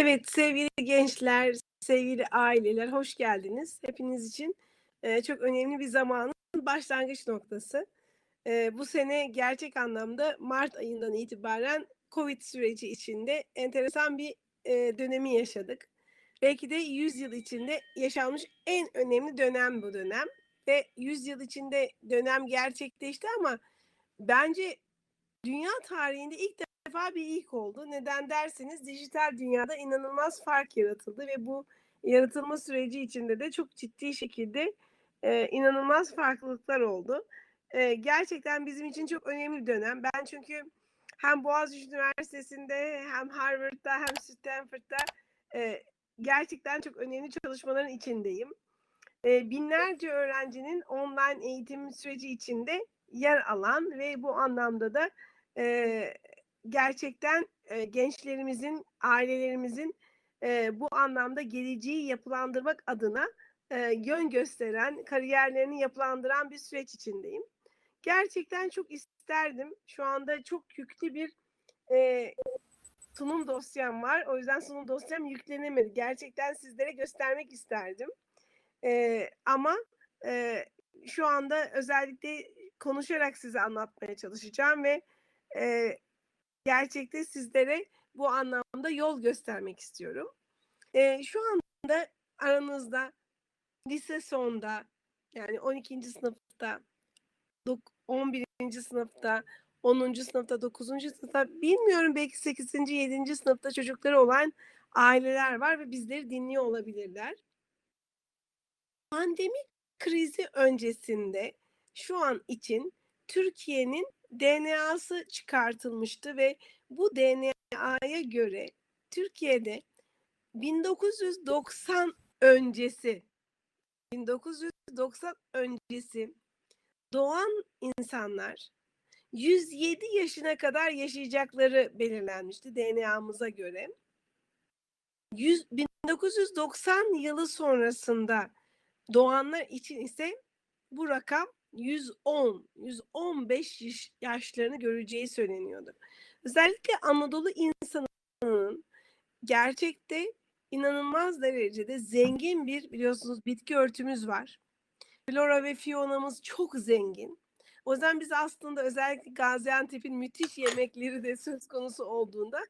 Evet, sevgili gençler, sevgili aileler, hoş geldiniz. Hepiniz için e, çok önemli bir zamanın başlangıç noktası. E, bu sene gerçek anlamda Mart ayından itibaren Covid süreci içinde enteresan bir e, dönemi yaşadık. Belki de 100 yıl içinde yaşanmış en önemli dönem bu dönem. Ve 100 yıl içinde dönem gerçekleşti ama bence dünya tarihinde ilk defa bir ilk oldu. Neden derseniz dijital dünyada inanılmaz fark yaratıldı ve bu yaratılma süreci içinde de çok ciddi şekilde e, inanılmaz farklılıklar oldu. E, gerçekten bizim için çok önemli bir dönem. Ben çünkü hem Boğaziçi Üniversitesi'nde hem Harvard'da hem Stanford'da e, gerçekten çok önemli çalışmaların içindeyim. E, binlerce öğrencinin online eğitim süreci içinde yer alan ve bu anlamda da e, gerçekten e, gençlerimizin, ailelerimizin e, bu anlamda geleceği yapılandırmak adına e, yön gösteren, kariyerlerini yapılandıran bir süreç içindeyim. Gerçekten çok isterdim. Şu anda çok yüklü bir e, sunum dosyam var. O yüzden sunum dosyam yüklenemedi. Gerçekten sizlere göstermek isterdim. E, ama e, şu anda özellikle konuşarak size anlatmaya çalışacağım ve e, gerçekte sizlere bu anlamda yol göstermek istiyorum. E, şu anda aranızda lise sonda yani 12. sınıfta 11. sınıfta 10. sınıfta 9. sınıfta bilmiyorum belki 8. 7. sınıfta çocukları olan aileler var ve bizleri dinliyor olabilirler. Pandemi krizi öncesinde şu an için Türkiye'nin DNA'sı çıkartılmıştı ve bu DNA'ya göre Türkiye'de 1990 öncesi 1990 öncesi doğan insanlar 107 yaşına kadar yaşayacakları belirlenmişti DNA'mıza göre. 100, 1990 yılı sonrasında doğanlar için ise bu rakam 110, 115 yaşlarını göreceği söyleniyordu. Özellikle Anadolu insanının gerçekte inanılmaz derecede zengin bir biliyorsunuz bitki örtümüz var. Flora ve fionamız çok zengin. O yüzden biz aslında özellikle Gaziantep'in müthiş yemekleri de söz konusu olduğunda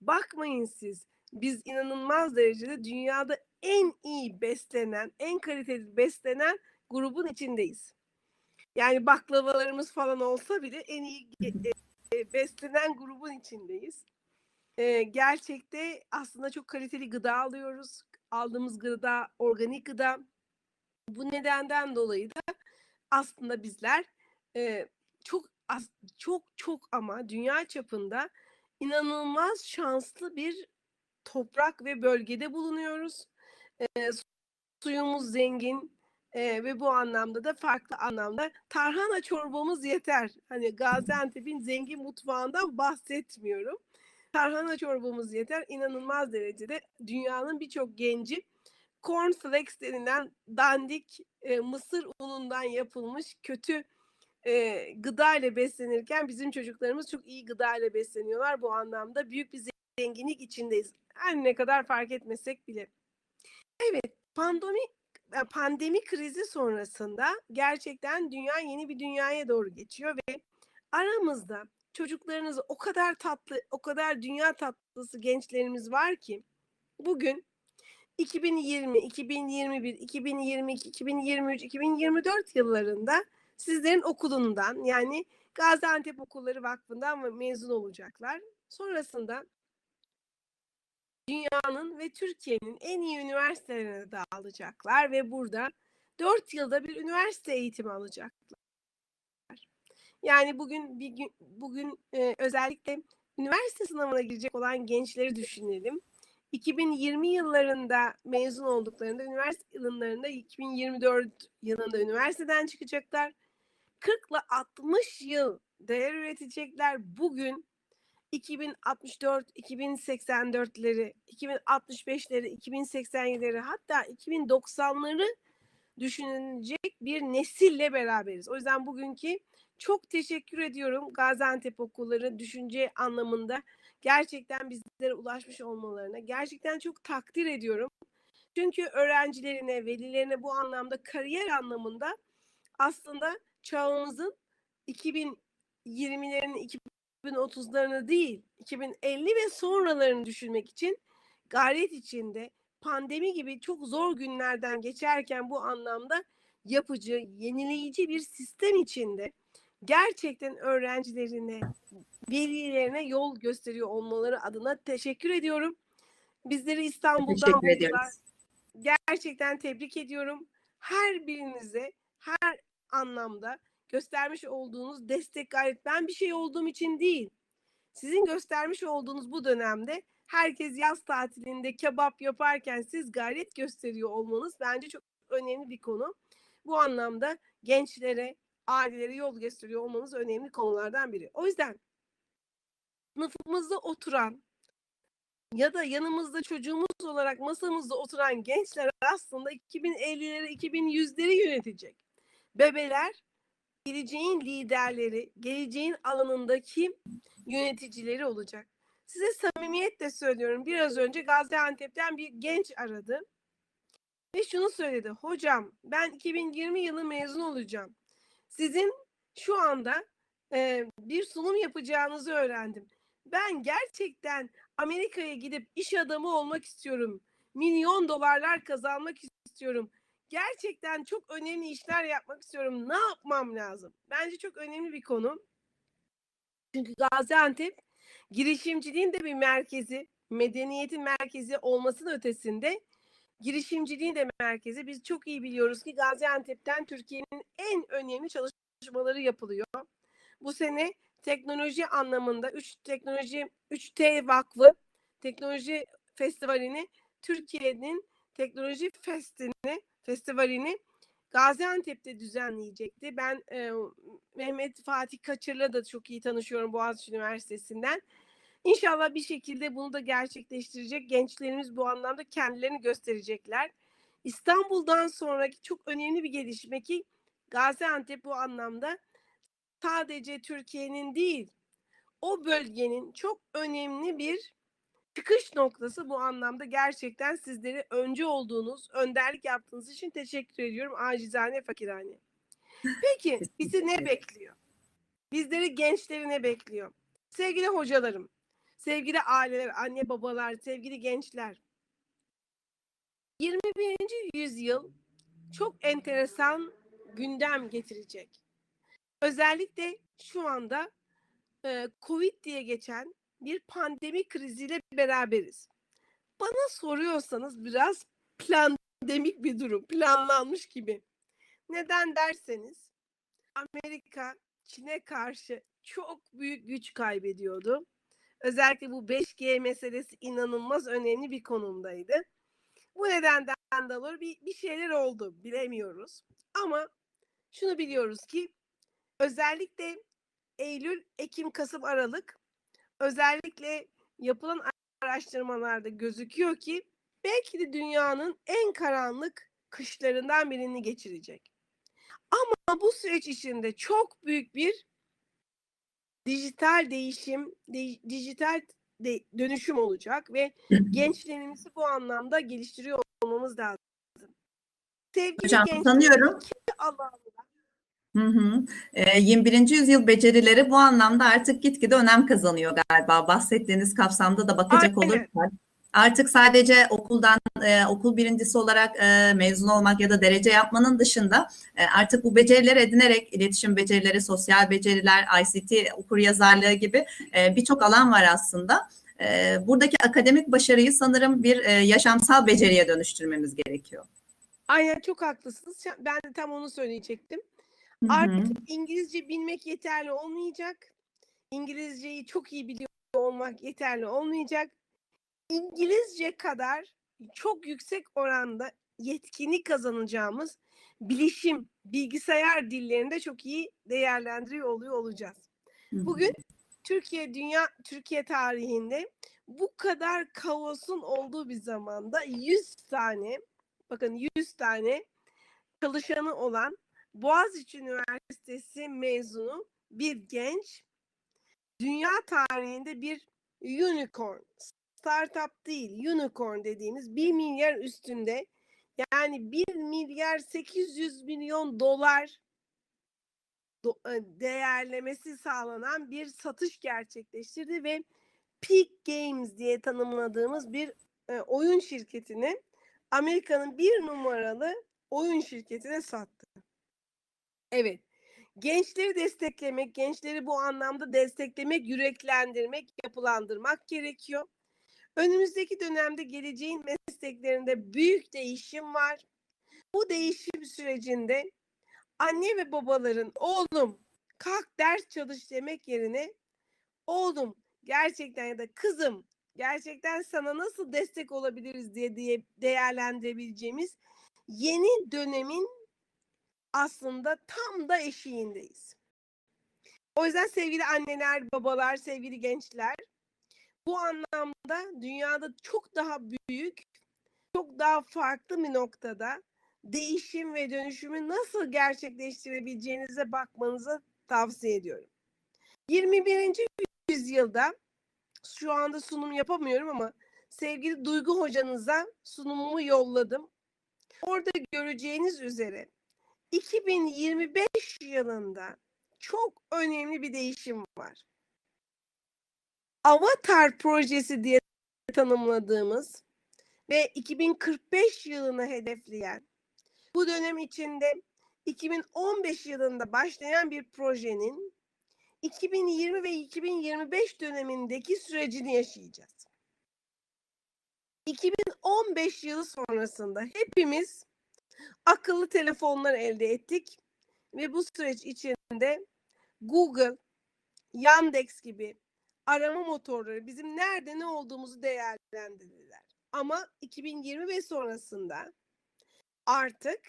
bakmayın siz biz inanılmaz derecede dünyada en iyi beslenen, en kaliteli beslenen grubun içindeyiz. Yani baklavalarımız falan olsa bile en iyi e, beslenen grubun içindeyiz. E, gerçekte aslında çok kaliteli gıda alıyoruz. Aldığımız gıda organik gıda. Bu nedenden dolayı da aslında bizler e, çok az, çok çok ama dünya çapında inanılmaz şanslı bir toprak ve bölgede bulunuyoruz. E, suyumuz zengin, e, ve bu anlamda da farklı anlamda tarhana çorbamız yeter. Hani Gaziantep'in zengin mutfağından bahsetmiyorum. Tarhana çorbamız yeter. İnanılmaz derecede dünyanın birçok genci cornflakes denilen dandik e, mısır unundan yapılmış kötü e, gıda ile beslenirken bizim çocuklarımız çok iyi gıda ile besleniyorlar. Bu anlamda büyük bir zenginlik içindeyiz. Her ne kadar fark etmesek bile. Evet, pandemi pandemi krizi sonrasında gerçekten dünya yeni bir dünyaya doğru geçiyor ve aramızda çocuklarınız o kadar tatlı, o kadar dünya tatlısı gençlerimiz var ki bugün 2020, 2021, 2022, 2023, 2024 yıllarında sizlerin okulundan yani Gaziantep Okulları Vakfı'ndan mezun olacaklar. Sonrasında dünyanın ve Türkiye'nin en iyi üniversitelerine dağılacaklar ve burada dört yılda bir üniversite eğitimi alacaklar. Yani bugün bir gün bugün e, özellikle üniversite sınavına girecek olan gençleri düşünelim. 2020 yıllarında mezun olduklarında üniversite yıllarında 2024 yılında üniversiteden çıkacaklar. 40 ile 60 yıl değer üretecekler. Bugün 2064, 2084'leri, 2065'leri, 2087'leri hatta 2090'ları düşünecek bir nesille beraberiz. O yüzden bugünkü çok teşekkür ediyorum Gaziantep okulları düşünce anlamında gerçekten bizlere ulaşmış olmalarına gerçekten çok takdir ediyorum. Çünkü öğrencilerine, velilerine bu anlamda kariyer anlamında aslında çağımızın 2020'lerini, 2030'larını değil, 2050 ve sonralarını düşünmek için gayret içinde pandemi gibi çok zor günlerden geçerken bu anlamda yapıcı, yenileyici bir sistem içinde gerçekten öğrencilerine, velilerine yol gösteriyor olmaları adına teşekkür ediyorum. Bizleri İstanbul'dan ediyoruz. gerçekten tebrik ediyorum. Her birinize her anlamda göstermiş olduğunuz destek gayret. Ben bir şey olduğum için değil. Sizin göstermiş olduğunuz bu dönemde herkes yaz tatilinde kebap yaparken siz gayret gösteriyor olmanız bence çok önemli bir konu. Bu anlamda gençlere, ailelere yol gösteriyor olmanız önemli konulardan biri. O yüzden sınıfımızda oturan ya da yanımızda çocuğumuz olarak masamızda oturan gençler aslında 2050'leri, 2100'leri yönetecek. Bebeler geleceğin liderleri, geleceğin alanındaki yöneticileri olacak. Size samimiyetle söylüyorum. Biraz önce Gaziantep'ten bir genç aradı. Ve şunu söyledi. Hocam ben 2020 yılı mezun olacağım. Sizin şu anda e, bir sunum yapacağınızı öğrendim. Ben gerçekten Amerika'ya gidip iş adamı olmak istiyorum. Milyon dolarlar kazanmak istiyorum. Gerçekten çok önemli işler yapmak istiyorum. Ne yapmam lazım? Bence çok önemli bir konu. Çünkü Gaziantep girişimciliğin de bir merkezi, medeniyetin merkezi olmasının ötesinde girişimciliğin de merkezi. Biz çok iyi biliyoruz ki Gaziantep'ten Türkiye'nin en önemli çalışmaları yapılıyor. Bu sene teknoloji anlamında 3 teknoloji 3T Vakfı teknoloji festivalini Türkiye'nin teknoloji festini festivalini Gaziantep'te düzenleyecekti. Ben e, Mehmet Fatih Kaçır'la da çok iyi tanışıyorum Boğaziçi Üniversitesi'nden. İnşallah bir şekilde bunu da gerçekleştirecek. Gençlerimiz bu anlamda kendilerini gösterecekler. İstanbul'dan sonraki çok önemli bir gelişme ki Gaziantep bu anlamda sadece Türkiye'nin değil, o bölgenin çok önemli bir çıkış noktası bu anlamda gerçekten sizleri önce olduğunuz, önderlik yaptığınız için teşekkür ediyorum. Acizane fakirane. Peki bizi ne bekliyor? Bizleri gençleri ne bekliyor? Sevgili hocalarım, sevgili aileler, anne babalar, sevgili gençler. 21. yüzyıl çok enteresan gündem getirecek. Özellikle şu anda e, Covid diye geçen bir pandemi kriziyle beraberiz. Bana soruyorsanız biraz plandemik bir durum, planlanmış gibi. Neden derseniz Amerika Çin'e karşı çok büyük güç kaybediyordu. Özellikle bu 5G meselesi inanılmaz önemli bir konumdaydı. Bu nedenden dolayı bir, bir şeyler oldu bilemiyoruz. Ama şunu biliyoruz ki özellikle Eylül, Ekim, Kasım, Aralık özellikle yapılan araştırmalarda gözüküyor ki belki de dünyanın en karanlık kışlarından birini geçirecek. Ama bu süreç içinde çok büyük bir dijital değişim, de, dijital de, dönüşüm olacak ve gençlerimizi bu anlamda geliştiriyor olmamız lazım. Sevgili Hocam gençler, sanıyorum. Hı hı. Ee, 21. yüzyıl becerileri bu anlamda artık gitgide önem kazanıyor galiba. Bahsettiğiniz kapsamda da bakacak Aynen. olursak. Artık sadece okuldan e, okul birincisi olarak e, mezun olmak ya da derece yapmanın dışında e, artık bu becerileri edinerek iletişim becerileri, sosyal beceriler, ICT okur yazarlığı gibi e, birçok alan var aslında. E, buradaki akademik başarıyı sanırım bir e, yaşamsal beceriye dönüştürmemiz gerekiyor. Aynen çok haklısınız. Ben de tam onu söyleyecektim. Hı hı. Artık İngilizce bilmek yeterli olmayacak. İngilizceyi çok iyi biliyor olmak yeterli olmayacak. İngilizce kadar çok yüksek oranda yetkinlik kazanacağımız bilişim, bilgisayar dillerinde çok iyi değerlendiriyor oluyor olacağız. Hı hı. Bugün Türkiye dünya Türkiye tarihinde bu kadar kaosun olduğu bir zamanda 100 tane bakın 100 tane çalışanı olan Boğaziçi Üniversitesi mezunu bir genç dünya tarihinde bir unicorn. Startup değil, unicorn dediğimiz 1 milyar üstünde yani 1 milyar 800 milyon dolar do- e, değerlemesi sağlanan bir satış gerçekleştirdi ve Peak Games diye tanımladığımız bir e, oyun şirketini Amerika'nın bir numaralı oyun şirketine sattı. Evet. Gençleri desteklemek, gençleri bu anlamda desteklemek, yüreklendirmek, yapılandırmak gerekiyor. Önümüzdeki dönemde geleceğin mesleklerinde büyük değişim var. Bu değişim sürecinde anne ve babaların oğlum kalk ders çalış demek yerine oğlum gerçekten ya da kızım gerçekten sana nasıl destek olabiliriz diye, diye değerlendirebileceğimiz yeni dönemin aslında tam da eşiğindeyiz. O yüzden sevgili anneler, babalar, sevgili gençler bu anlamda dünyada çok daha büyük, çok daha farklı bir noktada değişim ve dönüşümü nasıl gerçekleştirebileceğinize bakmanızı tavsiye ediyorum. 21. yüzyılda şu anda sunum yapamıyorum ama sevgili Duygu hocanıza sunumumu yolladım. Orada göreceğiniz üzere 2025 yılında çok önemli bir değişim var. Avatar projesi diye tanımladığımız ve 2045 yılını hedefleyen bu dönem içinde 2015 yılında başlayan bir projenin 2020 ve 2025 dönemindeki sürecini yaşayacağız. 2015 yılı sonrasında hepimiz akıllı telefonlar elde ettik ve bu süreç içinde Google, Yandex gibi arama motorları bizim nerede ne olduğumuzu değerlendirdiler. Ama 2020 ve sonrasında artık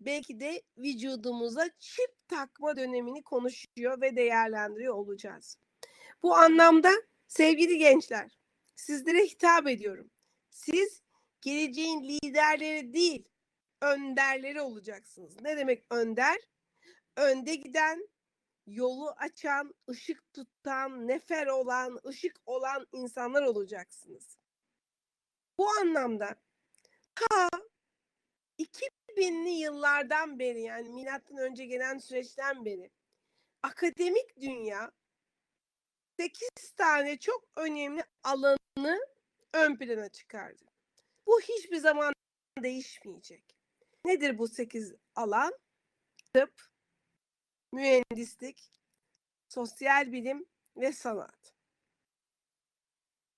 belki de vücudumuza çip takma dönemini konuşuyor ve değerlendiriyor olacağız. Bu anlamda sevgili gençler, sizlere hitap ediyorum. Siz geleceğin liderleri değil, önderleri olacaksınız. Ne demek önder? Önde giden, yolu açan, ışık tutan, nefer olan, ışık olan insanlar olacaksınız. Bu anlamda ta 2000'li yıllardan beri yani milattan önce gelen süreçten beri akademik dünya 8 tane çok önemli alanı ön plana çıkardı. Bu hiçbir zaman değişmeyecek. Nedir bu 8 alan? Tıp, mühendislik, sosyal bilim ve sanat.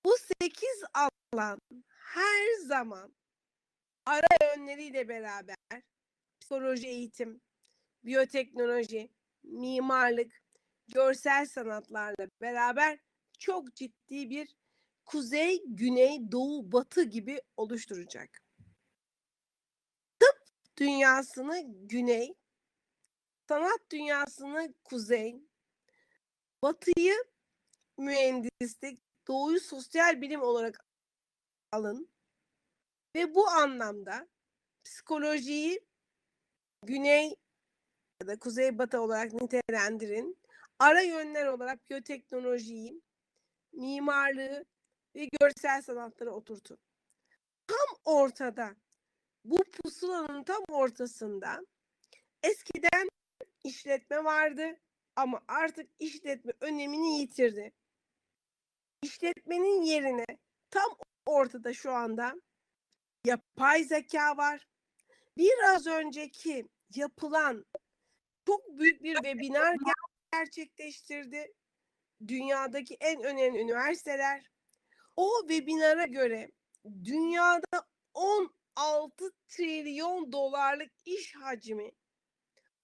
Bu 8 alan her zaman ara yönleriyle beraber psikoloji eğitim, biyoteknoloji, mimarlık, görsel sanatlarla beraber çok ciddi bir kuzey, güney, doğu, batı gibi oluşturacak. Dünyasını güney, sanat dünyasını kuzey, batıyı mühendislik, doğuyu sosyal bilim olarak alın ve bu anlamda psikolojiyi güney ya da kuzey batı olarak nitelendirin. Ara yönler olarak biyoteknolojiyi, mimarlığı ve görsel sanatları oturtun. Tam ortada, bu pusulanın tam ortasında eskiden işletme vardı ama artık işletme önemini yitirdi. İşletmenin yerine tam ortada şu anda yapay zeka var. Biraz önceki yapılan çok büyük bir webinar gerçekleştirdi. Dünyadaki en önemli üniversiteler. O webinara göre dünyada 16 trilyon dolarlık iş hacmi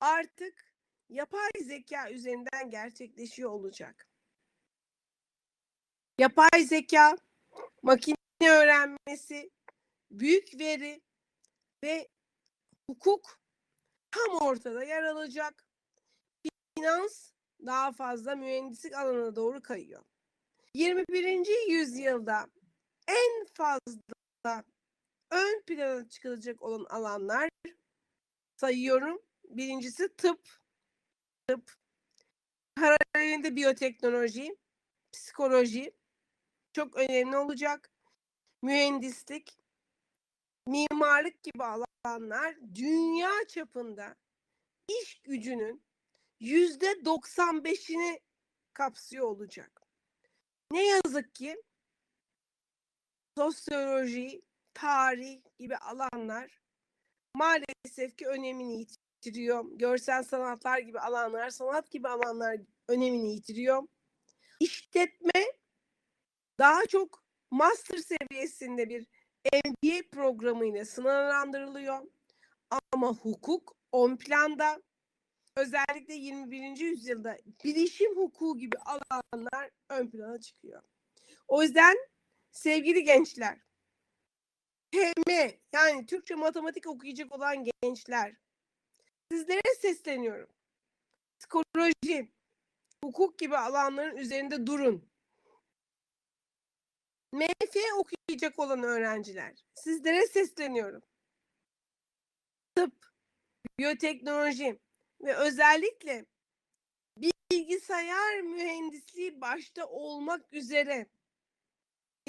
artık yapay zeka üzerinden gerçekleşiyor olacak. Yapay zeka, makine öğrenmesi, büyük veri ve hukuk tam ortada yer alacak. Finans daha fazla mühendislik alanına doğru kayıyor. 21. yüzyılda en fazla ön plana çıkılacak olan alanlar sayıyorum. Birincisi tıp, tıp, paralelinde biyoteknoloji, psikoloji, çok önemli olacak. Mühendislik, mimarlık gibi alanlar dünya çapında iş gücünün yüzde 95'ini kapsıyor olacak. Ne yazık ki sosyoloji, tarih gibi alanlar maalesef ki önemini yitiriyor. Görsel sanatlar gibi alanlar, sanat gibi alanlar önemini yitiriyor. İşletme daha çok master seviyesinde bir MBA programıyla sınırlandırılıyor. Ama hukuk ön planda. Özellikle 21. yüzyılda bilişim hukuku gibi alanlar ön plana çıkıyor. O yüzden sevgili gençler, TM yani Türkçe matematik okuyacak olan gençler, sizlere sesleniyorum. Psikoloji, hukuk gibi alanların üzerinde durun. MF okuyacak olan öğrenciler, sizlere sesleniyorum. Tıp, biyoteknoloji ve özellikle bilgisayar mühendisliği başta olmak üzere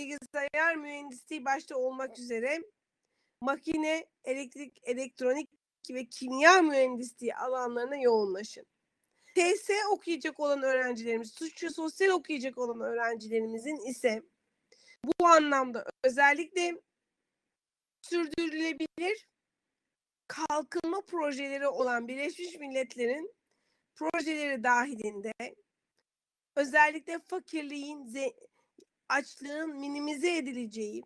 bilgisayar mühendisliği başta olmak üzere makine, elektrik, elektronik ve kimya mühendisliği alanlarına yoğunlaşın. TS okuyacak olan öğrencilerimiz, Türkçe sosyal okuyacak olan öğrencilerimizin ise bu anlamda özellikle sürdürülebilir kalkınma projeleri olan Birleşmiş Milletler'in projeleri dahilinde özellikle fakirliğin, açlığın minimize edileceği,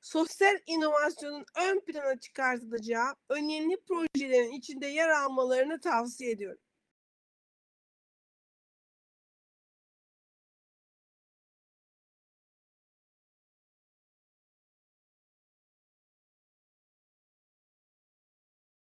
sosyal inovasyonun ön plana çıkartılacağı önemli projelerin içinde yer almalarını tavsiye ediyorum.